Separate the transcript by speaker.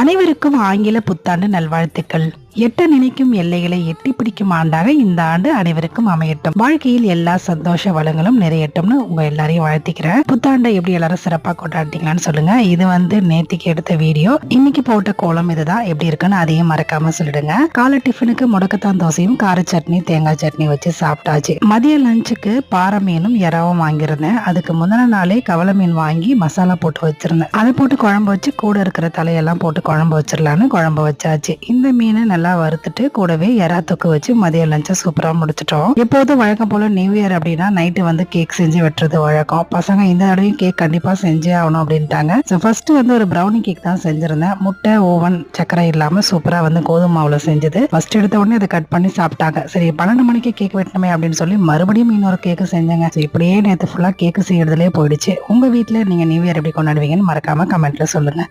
Speaker 1: அனைவருக்கும் ஆங்கில புத்தாண்டு நல்வாழ்த்துக்கள். எட்ட நினைக்கும் எல்லைகளை எட்டி பிடிக்கும் ஆண்டாக இந்த ஆண்டு அனைவருக்கும் அமையட்டும். வாழ்க்கையில் எல்லா சந்தோஷ வளங்களும் நிறையட்டும்னு உங்க எல்லாரையும் வாழ்த்திக்கிறேன். புத்தாண்டை எப்படி எல்லாரும் சிறப்பா கொண்டாடிட்டீங்களான்னு சொல்லுங்க. இது வந்து நேத்திக்கு எடுத்த வீடியோ. இன்னைக்கு போட்ட கோலம் இதுதான். எப்படி இருக்குன்னு அதையும் மறக்காம சொல்லிடுங்க. காலை டிஃபனுக்கு முடக்கத்தான் தோசையும் கார சட்னி தேங்காய் சட்னி வச்சு சாப்பிட்டாச்சு. மதிய லஞ்சுக்கு பாறை மீனும் இறாவும் வாங்கியிருந்தேன். அதுக்கு முந்தின நாளே கவலை மீன் வாங்கி மசாலா போட்டு வச்சிருந்தேன். அதை போட்டு குழம்பு வச்சு கூட இருக்கிற தலையெல்லாம் போட்டு குழம்பு வச்சிடலான்னு குழம்பு வச்சாச்சு. இந்த மீனை நல்லா வறுத்துட்டு கூடவே எறா தொக்கு வச்சு மதிய லஞ்சை சூப்பரா முடிச்சிட்டோம். இப்போது வழக்கம் போல நியூ இயர் அப்படின்னா நைட்டு வந்து கேக் செஞ்சு வெட்டுறது வழக்கம். பசங்க இந்த தடவையும் கேக் கண்டிப்பா செஞ்சே ஆகணும் அப்படின்ட்டாங்க. ஸோ ஃபர்ஸ்ட் வந்து ஒரு ப்ரௌனி கேக் தான் செஞ்சிருந்தேன். முட்டை ஓவன் சக்கரை இல்லாம சூப்பரா வந்து கோதுமை மாவுல செஞ்சது. ஃபர்ஸ்ட் எடுத்த உடனே அதை கட் பண்ணி சாப்பிட்டாங்க. சரி பன்னெண்டு மணிக்கு கேக் வெட்டணுமே அப்படின்னு சொல்லி மறுபடியும் இன்னொரு கேக்கு செஞ்சேங்க. So, இப்படியே நேற்று ஃபுல்லா கேக்கு செய்யறதுலேயே போயிடுச்சு. உங்க வீட்டில் நீங்க நியூ இயர் எப்படி கொண்டாடுவீங்கன்னு மறக்காம கமெண்ட்ல சொல்லுங்க.